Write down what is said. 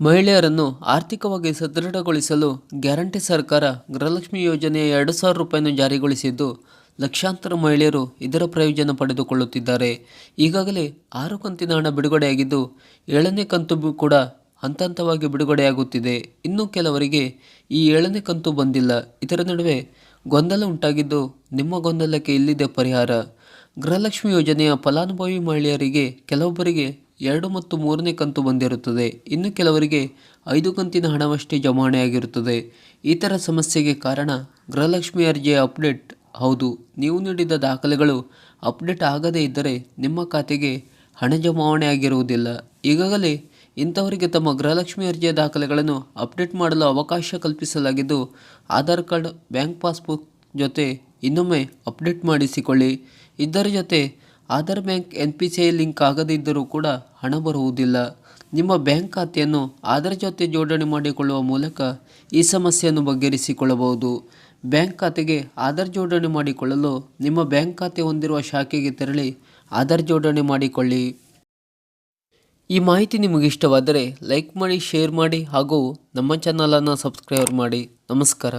ಮಹಿಳೆಯರನ್ನು ಆರ್ಥಿಕವಾಗಿ ಸದೃಢಗೊಳಿಸಲು ಗ್ಯಾರಂಟಿ ಸರ್ಕಾರ ಗೃಹಲಕ್ಷ್ಮಿ ಯೋಜನೆಯ ಎರಡು ಸಾವಿರ ರೂಪಾಯಿಯನ್ನು ಜಾರಿಗೊಳಿಸಿದ್ದು, ಲಕ್ಷಾಂತರ ಮಹಿಳೆಯರು ಇದರ ಪ್ರಯೋಜನ ಪಡೆದುಕೊಳ್ಳುತ್ತಿದ್ದಾರೆ. ಈಗಾಗಲೇ ಆರು ಕಂತಿನ ಹಣ ಬಿಡುಗಡೆಯಾಗಿದ್ದು, ಏಳನೇ ಕಂತು ಕೂಡ ಹಂತ ಹಂತವಾಗಿ ಬಿಡುಗಡೆಯಾಗುತ್ತಿದೆ. ಇನ್ನು ಕೆಲವರಿಗೆ ಈ ಏಳನೇ ಕಂತು ಬಂದಿಲ್ಲ. ಇದರ ನಡುವೆ ಗೊಂದಲ ಉಂಟಾಗಿದ್ದು, ನಿಮ್ಮ ಗೊಂದಲಕ್ಕೆ ಇಲ್ಲಿದೆ ಪರಿಹಾರ. ಗೃಹಲಕ್ಷ್ಮಿ ಯೋಜನೆಯ ಫಲಾನುಭವಿ ಮಹಿಳೆಯರಿಗೆ ಕೆಲವೊಬ್ಬರಿಗೆ ಎರಡು ಮತ್ತು ಮೂರನೇ ಕಂತು ಬಂದಿರುತ್ತದೆ. ಇನ್ನು ಕೆಲವರಿಗೆ ಐದು ಕಂತಿನ ಹಣವಷ್ಟೇ ಜಮಾವಣೆಯಾಗಿರುತ್ತದೆ. ಈ ಥರ ಸಮಸ್ಯೆಗೆ ಕಾರಣ ಗೃಹಲಕ್ಷ್ಮಿ ಅರ್ಜಿಯ ಅಪ್ಡೇಟ್. ಹೌದು, ನೀವು ನೀಡಿದ ದಾಖಲೆಗಳು ಅಪ್ಡೇಟ್ ಆಗದೇ ಇದ್ದರೆ ನಿಮ್ಮ ಖಾತೆಗೆ ಹಣ ಜಮಾವಣೆ ಆಗಿರುವುದಿಲ್ಲ ಈಗಾಗಲೇ ಇಂಥವರಿಗೆ ತಮ್ಮ ಗೃಹಲಕ್ಷ್ಮಿ ಅರ್ಜಿಯ ದಾಖಲೆಗಳನ್ನು ಅಪ್ಡೇಟ್ ಮಾಡಲು ಅವಕಾಶ ಕಲ್ಪಿಸಲಾಗಿದ್ದು, ಆಧಾರ್ ಕಾರ್ಡ್, ಬ್ಯಾಂಕ್ ಪಾಸ್ಬುಕ್ ಜೊತೆ ಇನ್ನೊಮ್ಮೆ ಅಪ್ಡೇಟ್ ಮಾಡಿಸಿಕೊಳ್ಳಿ. ಇದರ ಜೊತೆ Aadhaar bank N P C I link ಆಗದಿದ್ದರೂ ಕೂಡ ಹಣ ಬರುವುದಿಲ್ಲ. ನಿಮ್ಮ ಬ್ಯಾಂಕ್ ಖಾತೆಯನ್ನು ಆಧಾರ್ ಜೊತೆ ಜೋಡಣೆ ಮಾಡಿಕೊಳ್ಳುವ ಮೂಲಕ ಈ ಸಮಸ್ಯೆಯನ್ನು ಬಗೆಹರಿಸಿಕೊಳ್ಳಬಹುದು. ಬ್ಯಾಂಕ್ ಖಾತೆಗೆ ಆಧಾರ್ ಜೋಡಣೆ ಮಾಡಿಕೊಳ್ಳಲು ನಿಮ್ಮ ಬ್ಯಾಂಕ್ ಖಾತೆ ಹೊಂದಿರುವ ಶಾಖೆಗೆ ತೆರಳಿ ಆಧಾರ್ ಜೋಡಣೆ ಮಾಡಿಕೊಳ್ಳಿ. ಈ ಮಾಹಿತಿ ನಿಮಗೆ ಇಷ್ಟವಾದರೆ ಲೈಕ್ ಮಾಡಿ, ಶೇರ್ ಮಾಡಿ ಹಾಗೂ ನಮ್ಮ ಚಾನಲನ್ನು ಸಬ್ಸ್ಕ್ರೈಬ್ ಮಾಡಿ. ನಮಸ್ಕಾರ.